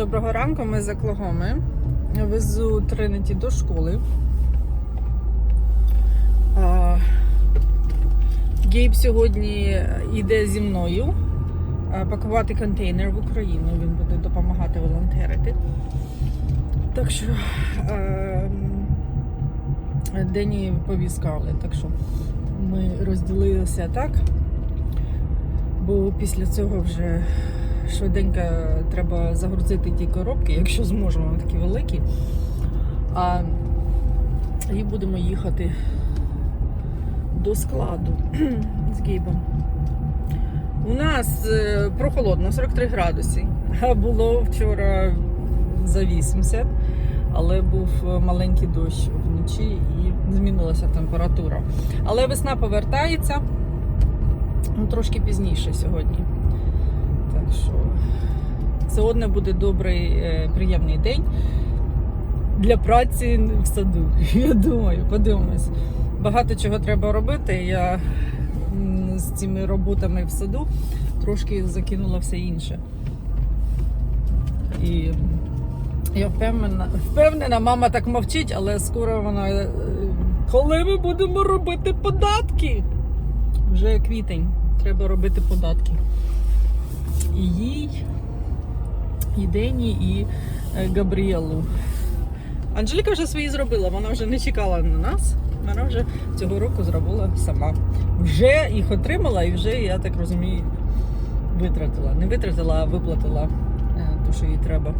Доброго ранку, ми з Оклахоми. Везу Тринеті до школи. Гейб сьогодні йде зі мною пакувати контейнер в Україну. Він буде допомагати волонтерити. Так що е, Дені повіскали, так що ми розділилися так. Бо після цього вже швиденько треба загрузити ті коробки, якщо зможемо, вони такі великі. А, і будемо їхати до складу з Гейбом. У нас е, прохолодно, 43 градуси. Було вчора за 80, але був маленький дощ вночі і змінилася температура. Але весна повертається ну, трошки пізніше сьогодні. Що сьогодні буде добрий, е, приємний день для праці в саду. Я думаю, подивимось. Багато чого треба робити. Я з цими роботами в саду трошки закинула все інше. І я впевнена, впевнена, мама так мовчить, але скоро вона. е, Коли ми будемо робити податки? Вже квітень, треба робити податки. І їй, і Дені, і е, Габріелу. Анжеліка вже свої зробила, вона вже не чекала на нас. Вона вже цього року зробила сама. Вже їх отримала і вже, я так розумію, витратила. Не витратила, а виплатила те, що їй треба.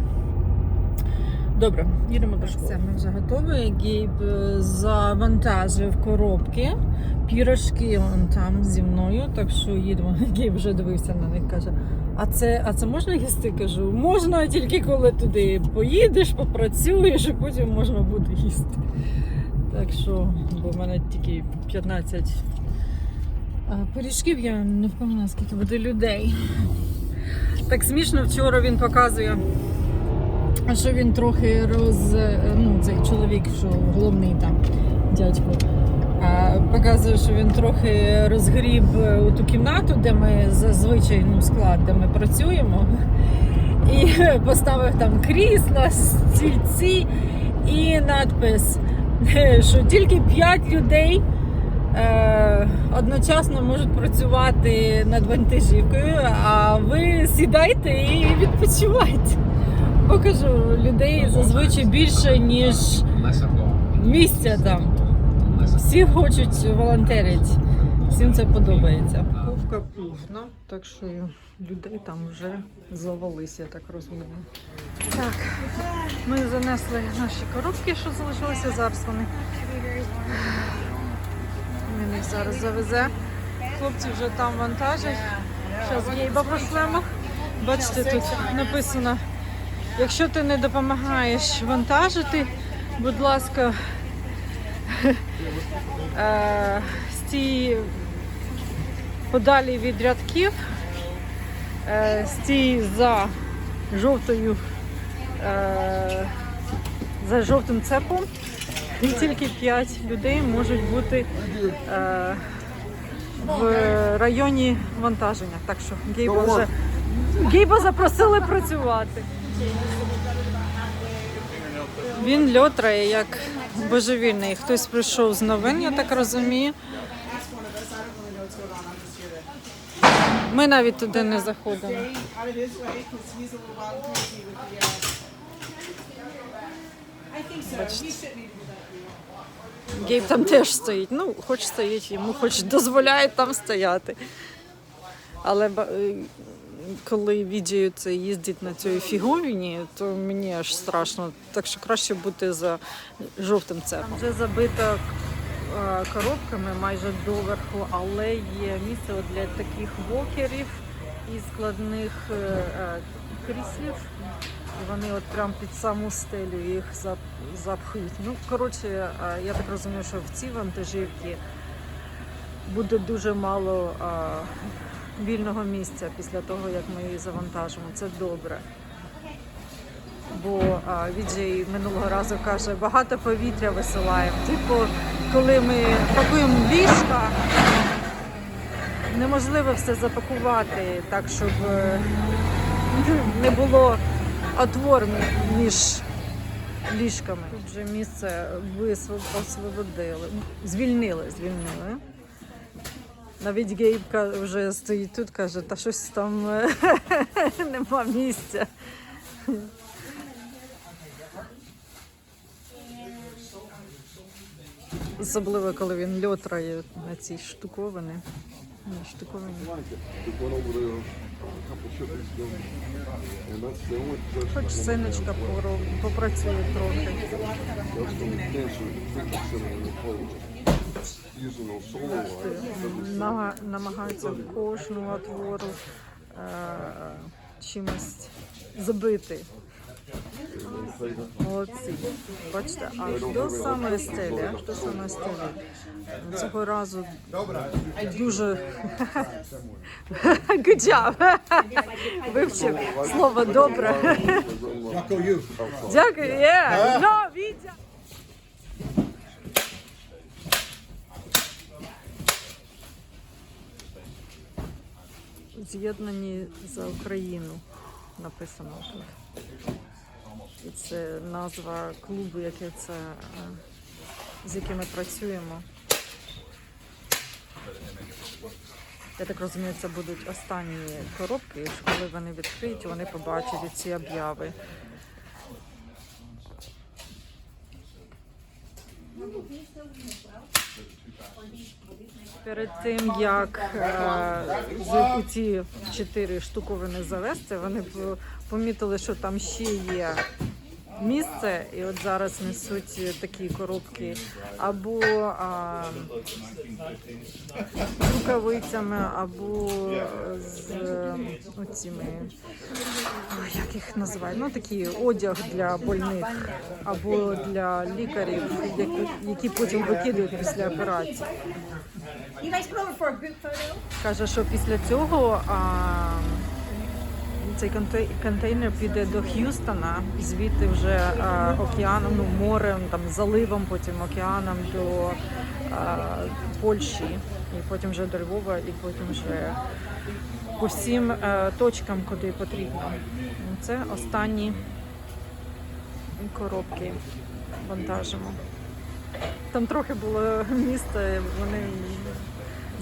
Добре, їдемо до школи. Все, ми вже готові. Гейб е, завантажив коробки. Пірожки вон там зі мною, так що їдемо. Гейб вже дивився на них, каже. А це, а це можна їсти? Кажу, можна тільки коли туди поїдеш, попрацюєш, і потім можна буде їсти. Так що, бо в мене тільки 15 пиріжків, я не впевнена, скільки буде людей. Так смішно, вчора він показує, що він трохи роз. Ну, цей чоловік, що головний там дядько. Показує, що він трохи розгріб у ту кімнату, де ми зазвичай ну, склад, де ми працюємо, і поставив там крісла, стільці і надпис, що тільки 5 людей е, одночасно можуть працювати над вантажівкою, а ви сідайте і відпочивайте. Покажу людей зазвичай більше, ніж місця там. Всі хочуть волонтерити. Всім це подобається. Ковка пухна, так що людей там вже завалися, я так розумію. Так, ми занесли наші коробки, що залишилися зараз вони. Він їх зараз завезе. Хлопці вже там вантажать. Зараз гейба прошлемо. Бачите, тут написано, якщо ти не допомагаєш вантажити, будь ласка, е, стій подалі від рядків, е, стій за жовтою, е, за жовтим цепом. І тільки 5 людей можуть бути в районі вантаження. Так що Гейба вже Гейба запросили працювати. Він льотрає як божевільний. Хтось прийшов з новин, я так розумію. Ми навіть туди не заходимо. that. Гейб там теж стоїть. Ну, хоч стоїть, йому хоч дозволяють там стояти. Але коли відео це їздить на цій фіговіні, то мені аж страшно. Так що краще бути за жовтим цепом. Вже забито е, коробками майже доверху, але є місце для таких вокерів і складних е, е, кріслів. Вони от прям під саму стелю їх зап- запхують. Ну, коротше, я так розумію, що в цій вантажівці буде дуже мало вільного місця після того, як ми її завантажимо. Це добре. Бо Віджей минулого разу каже, багато повітря висилаємо. Типу, коли ми пакуємо ліжка, неможливо все запакувати так, щоб е, не було отвор між ліжками. Тут вже місце висвоб- освободили. Звільнили, звільнили. Навіть Гейбка вже стоїть тут, каже, та щось там е, нема місця. Особливо, коли він льотрає на цій штуковини. На штуковині. Хоч синочка попрацює трохи. Намагаються кожну отвору е, чимось забити. Молодці. Бачите, аж до самої стелі, аж до самої стелі. Цього разу дуже Good job. Вивчив слово добре. Дякую. Yeah. З'єднані за Україну написано тут. І це назва клубу, який це, е, з яким ми працюємо. Я так розумію, це будуть останні коробки, коли вони відкриють, вони побачать ці обяви. Перед тим як е, ці чотири штуковини завести, вони помітили, що там ще є місце, і от зараз несуть такі коробки. Або а, рукавицями, або з е, оціми, як їх називають, ну такий одяг для больних, або для лікарів, які, які потім викидують після операції. Каже, що після цього а, цей контейнер піде до Х'юстона, звідти вже а, океаном, ну, морем, там, заливом, потім океаном до а, Польщі, і потім вже до Львова, і потім вже по всім е, точкам, куди потрібно. Це останні коробки вантажимо. Там трохи було місця, вони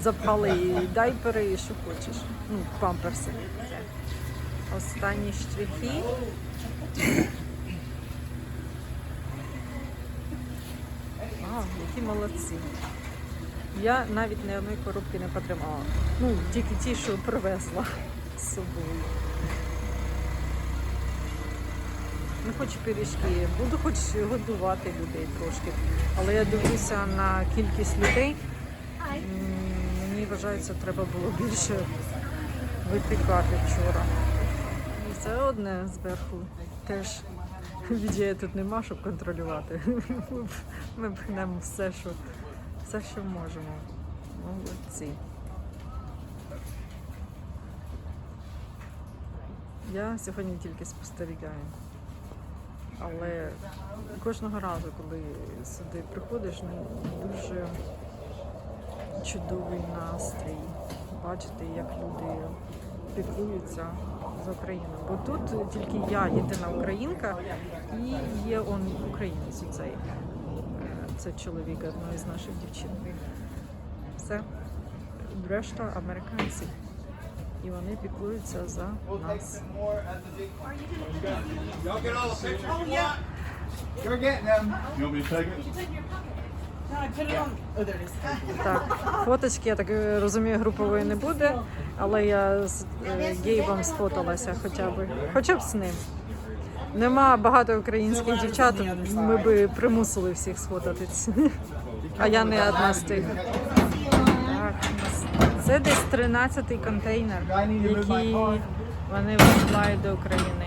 запхали і дайпери, і що хочеш. Ну, памперси. Останні штрихи. А, які молодці. Я навіть ні одної коробки не потримала. Ну, тільки ті, що привезла з собою. Не хочу пиріжки, буду хоч годувати людей трошки. Але я дивлюся на кількість людей. Мені вважається, треба було більше випікати вчора. Це одне зверху теж відео тут нема, щоб контролювати. Ми пхнемо все, що, все, що можемо. Молодці. Я сьогодні тільки спостерігаю. Але кожного разу, коли сюди приходиш, ну, дуже чудовий настрій. Бачити, як люди піклуються за Україну. Бо тут тільки я єдина українка і є он українець цей. Е, Це чоловік одної з наших дівчин. Все. Решта американці. І вони піклуються за нас. You're getting them. You want me to take it? Так, фоточки, я так е, розумію, групової не буде, але я з е, Гейбом сфоталася хоча б, хоча б з ним. Нема багато українських дівчат, ми би примусили всіх сфотатись. А я не одна з тих. Так, це десь 13-й контейнер, який вони висилають до України.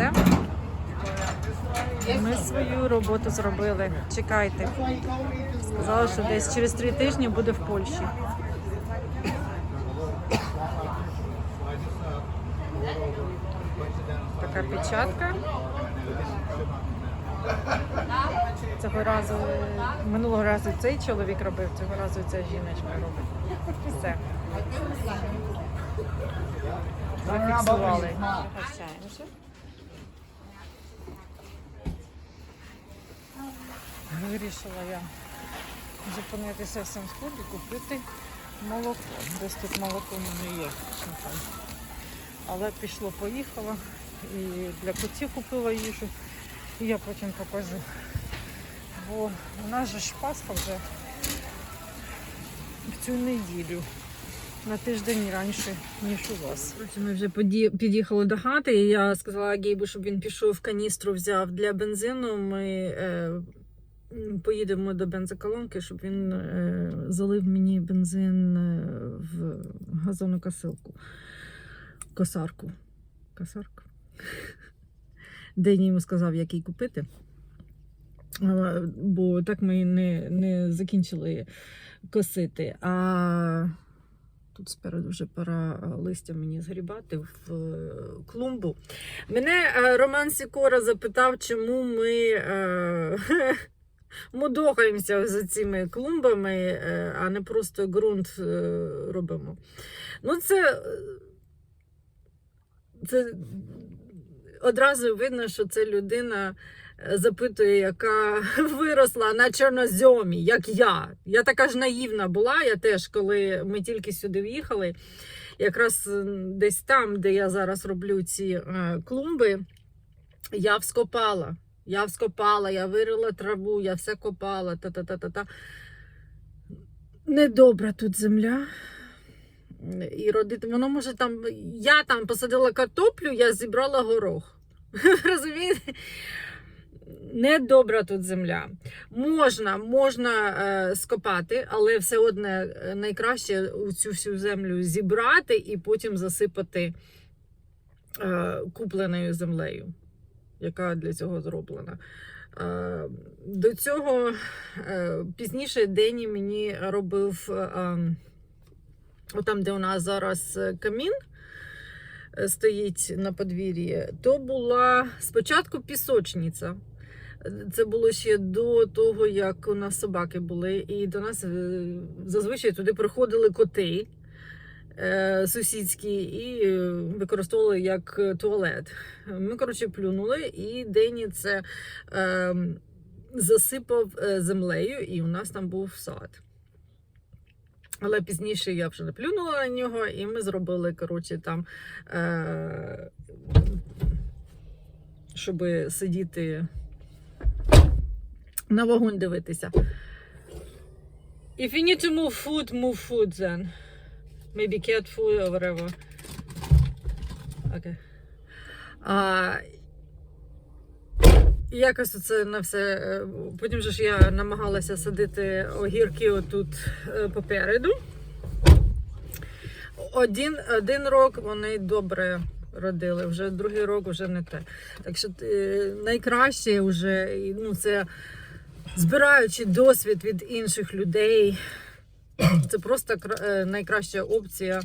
I Ми свою роботу зробили. Чекайте. Сказали, що десь через три тижні буде в Польщі. Така печатка. Цього разу, минулого разу цей чоловік робив, цього разу ця жіночка робить. Все. зафіксували. Вирішила я зупинитися в Самсході, купити молоко. Десь тут молоко в мене є. Але пішло, поїхало. І для котів купила їжу. І я потім покажу. Бо у нас же ж Пасха вже в цю неділю. На тиждень раніше, ніж у вас. Ми вже під'їхали до хати, і я сказала Гейбу, щоб він пішов в каністру, взяв для бензину. Ми е, поїдемо до бензоколонки, щоб він е, залив мені бензин е, в газонокосилку. Косарку. Косарку. День йому сказав, який купити. Бо так ми не, не закінчили косити. А тут спереду вже пора е, листя мені згрібати в е, клумбу. Мене е, Роман Сікора запитав, чому ми мудохаємося з цими клумбами, а не просто ґрунт робимо. Ну, це, це одразу видно, що це людина запитує, яка виросла на чорноземі, як я. Я така ж наївна була. Я теж, коли ми тільки сюди в'їхали, якраз е, десь там, де я зараз роблю ці е, клумби, я вскопала. Я вскопала, я вирила траву, я все копала. Та-та-та-та-та. Недобра тут земля. І родити, воно може там. Я там посадила картоплю, я зібрала горох. Розумієте? Недобра тут земля. Можна, можна е, скопати, але все одне е, найкраще цю всю землю зібрати і потім засипати е, купленою землею, яка для цього зроблена. Е, до цього е, пізніше Дені мені робив. Е, е, там, де у нас зараз камін е, стоїть на подвір'ї, то була спочатку пісочниця. Це було ще до того, як у нас собаки були, і до нас е, зазвичай туди приходили коти е, сусідські і е, використовували як туалет. Ми, коротше, плюнули, і Дені це е, засипав землею, і у нас там був сад. Але пізніше я вже не плюнула на нього, і ми зробили, коротше, там, е- щоб сидіти на вогонь дивитися. If you need to move food, move food then. Maybe cat food or whatever. Okay. А, якось це на все. е, Потім же ж я намагалася садити огірки отут е, попереду. Один, один рок вони добре родили, вже другий рок вже не те. Так що е, найкраще вже ну, це збираючи досвід від інших людей. Це просто е, найкраща опція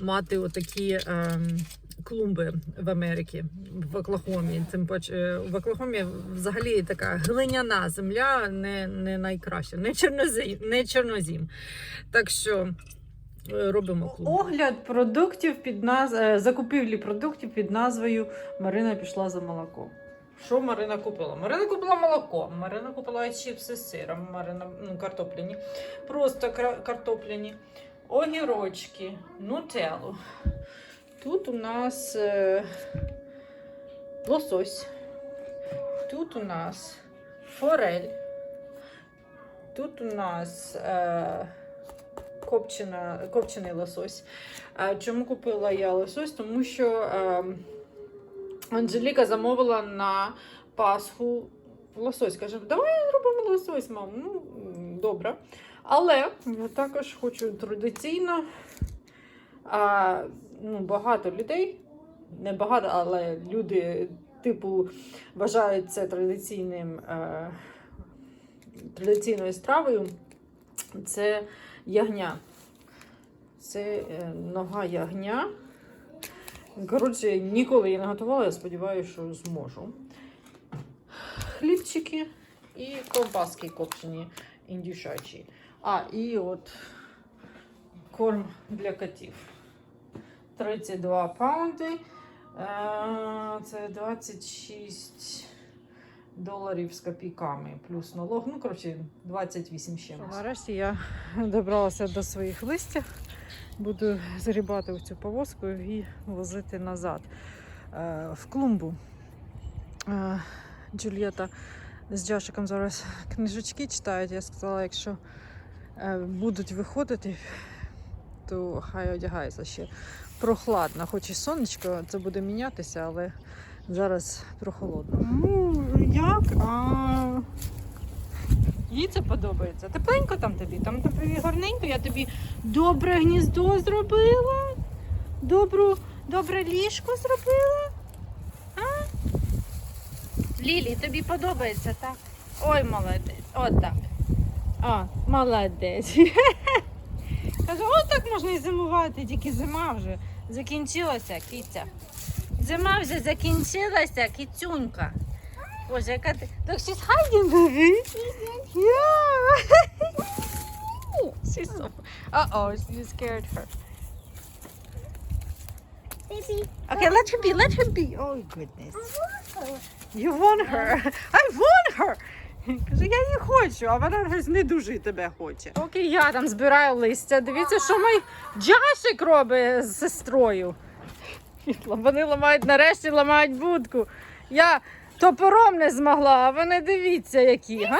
мати отакі ем, клумби в Америці, в Оклахомі. Тим паче в Оклахомі взагалі така глиняна земля не, не найкраща, не чорнозім, не чорнозім. Так що е, робимо клумби. Огляд продуктів під наз... е, закупівлі продуктів під назвою Марина пішла за молоком. Що Марина купила? Марина купила молоко, Марина купила чіпси з сиром, Марина ну, картопляні, просто картопляні, огірочки, нутеллу. Тут у нас е, лосось. Тут у нас форель. Тут у нас е, копчена, копчений лосось. А чому купила я лосось? Тому що е, Анжеліка замовила на Пасху лосось. Каже, давай зробимо лосось, мам. Ну, добре. Але я також хочу традиційно. А, ну, багато людей, не багато, але люди, типу, вважають це традиційним, е, традиційною стравою. Це ягня. Це е, нога ягня. Коротше, ніколи її не готувала, я сподіваюся, що зможу. Хлібчики і ковбаски копчені індюшачі. А, і от корм для котів. 32 паунди. Е, Це 26 доларів з копійками, плюс налог. Ну, коротше, 28 ще. Нарешті я добралася до своїх листів. Буду згрібати в цю повозку і возити назад е, в клумбу. Е, Джульєта з Джошиком зараз книжечки читають. Я сказала, якщо е, будуть виходити, то хай одягається ще прохладно. Хоч і сонечко, це буде мінятися, але зараз прохолодно. Ну, як? А... Їй це подобається. Тепленько там тобі, там тобі гарненько, я тобі добре гніздо зробила. Добру, добре ліжко зробила. А? Лілі, тобі подобається, так? Ой, молодець. От так. О, молодець. Кажу, от так можна і зимувати, тільки зима вже закінчилася, кіця. Зима вже закінчилася, кіцюнька. Боже, яка ти. Так hiding, baby. Yeah. she's so... Uh-oh, you scared her. Baby. Okay, let her be, let her be. Oh, goodness. You want her. I want her. Каже, я її хочу, а вона щось не дуже тебе хоче. Поки я там збираю листя, дивіться, що мій Джашик робить з сестрою. Вони ламають, нарешті ламають будку. Я топором не змогла, а вони дивіться, які. Га?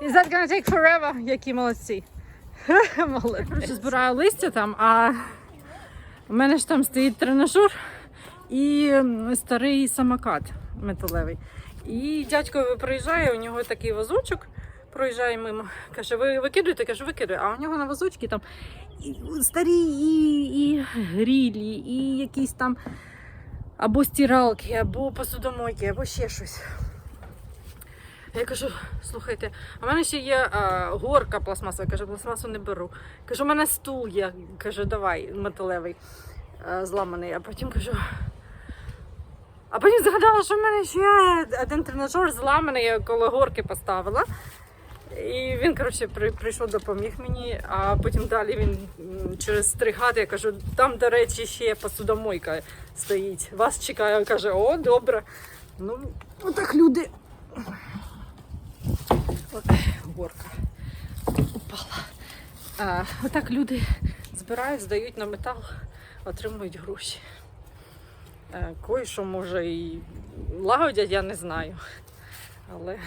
Is that gonna take forever? Які молодці. Молодець. Коротше, збираю листя там, а у мене ж там стоїть тренажер і старий самокат металевий. І дядько приїжджає, у нього такий вазочок, проїжджає мимо. Каже, ви викидуєте? Кажу, викидаю. А у нього на вазочці там і старі і, і грілі, і якісь там або стиралки, або посудомойки, або ще щось. Я кажу, слухайте, а в мене ще є а, горка пластмасова. Я кажу, пластмасу не беру. Кажу, у мене стул є. Кажу, давай, металевий, а, зламаний. А потім кажу. А потім згадала, що в мене ще один тренажер зламаний, я коло горки поставила. І він, коротше, при, прийшов, допоміг мені, а потім далі він через три хати, я кажу, там, до речі, ще посудомойка стоїть. Вас чекає. Каже, о, добре. Ну, отак люди. Горка упала. А, отак люди збирають, здають на метал, отримують гроші. Е, Кое-що може і лагодять, я не знаю. Але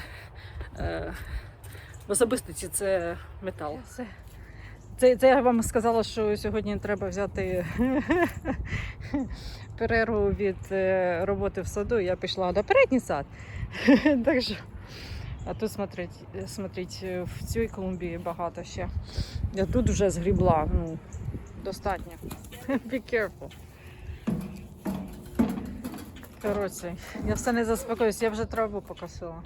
е, в особистості це метал. Це, це, це я вам сказала, що сьогодні треба взяти перерву від е, роботи в саду. Я пішла до передній сад. так що, а тут смотрить, смотріть, в цій клумбі багато ще. Я тут вже згрібла, ну, достатньо. Be careful. Коротше, я все не заспокоюсь, я вже траву покосила.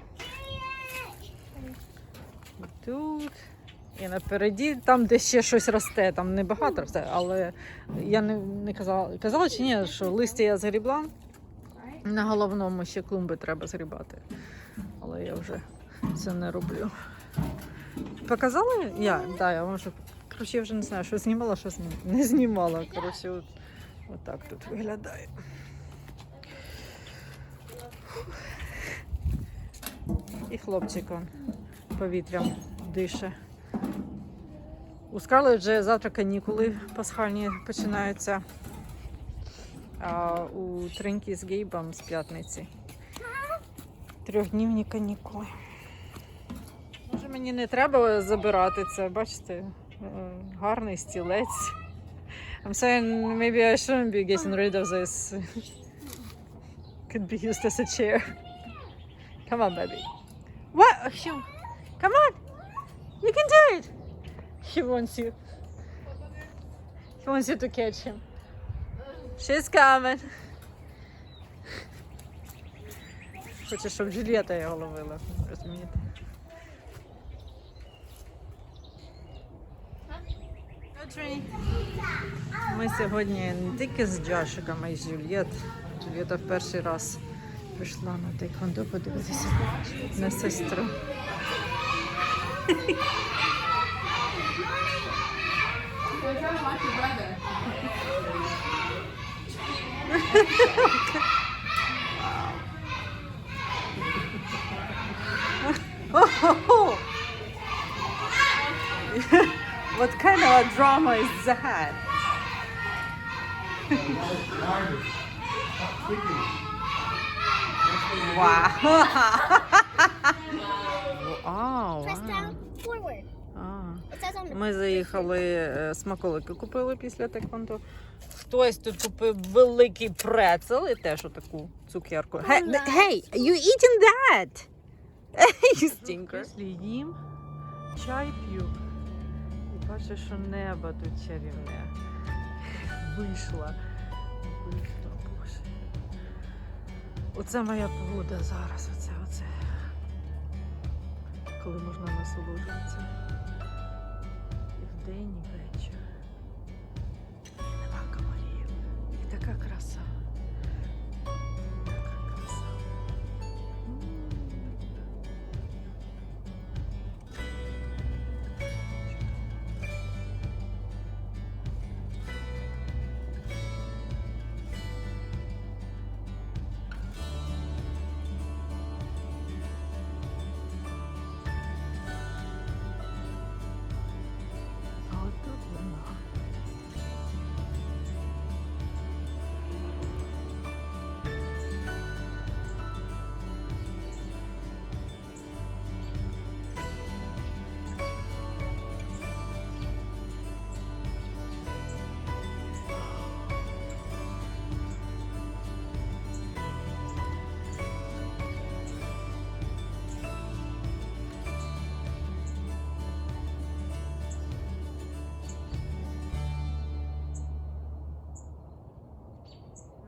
І Тут. І напереді, там, де ще щось росте, там небагато росте, але я не, не казала, казала чи ні, що листя я згрібла. На головному ще клумби треба згрібати. Але я вже це не роблю. Показала? Я? Да, я вам вже. Коротше, я вже не знаю, що знімала, що не знімала. Коротше, от, отак тут виглядає. І хлопчик он повітрям дише. У Скарлет вже завтра канікули пасхальні починаються. А у Тринкі з Гейбом з п'ятниці. Трьохднівні канікули. Може мені не треба забирати це, бачите, е, гарний стілець. I'm saying maybe I shouldn't be getting rid of this. Could be used as a chair. Come on, baby. What? Come on. You can do it. He wants you. He wants you to catch him. She's coming. Хоче, щоб Джульєта його ловила. Розумієте? Ми сьогодні не тільки з Джашиком, а й з Джульєт. Джульєта в перший раз прийшла на тейквондо подивитися на сестру. Oh! What kind of a drama is that? Wow. Wow. Press down forward. It says on the Ми заїхали, е, смаколики купили після теквондо. Хтось тут купив великий прецел і теж отаку цукерку. Hey, hey, you eating that? you stinker. Їм, чай п'ю. Бачу, що небо тут чарівне. Вийшла. Вийшла, боже. Оце моя погода зараз. Оце, оце. Коли можна насолоджуватися. І вдень,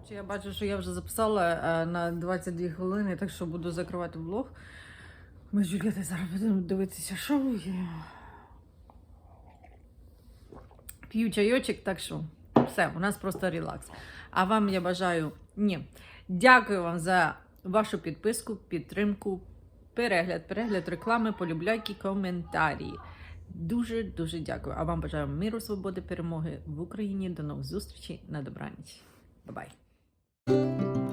Коротше, Я бачу, що я вже записала е, на 22 хвилини, так що буду закривати влог. Ми з Джулією зараз будемо дивитися шоу. і П'ю чайочок, так що все, у нас просто релакс. А вам я бажаю ні. Дякую вам за вашу підписку, підтримку, перегляд, перегляд реклами, полюбляйки, коментарі. Дуже дуже дякую. А вам бажаю миру, свободи, перемоги в Україні. До нових зустрічей на добраніч. Бай-бай. Música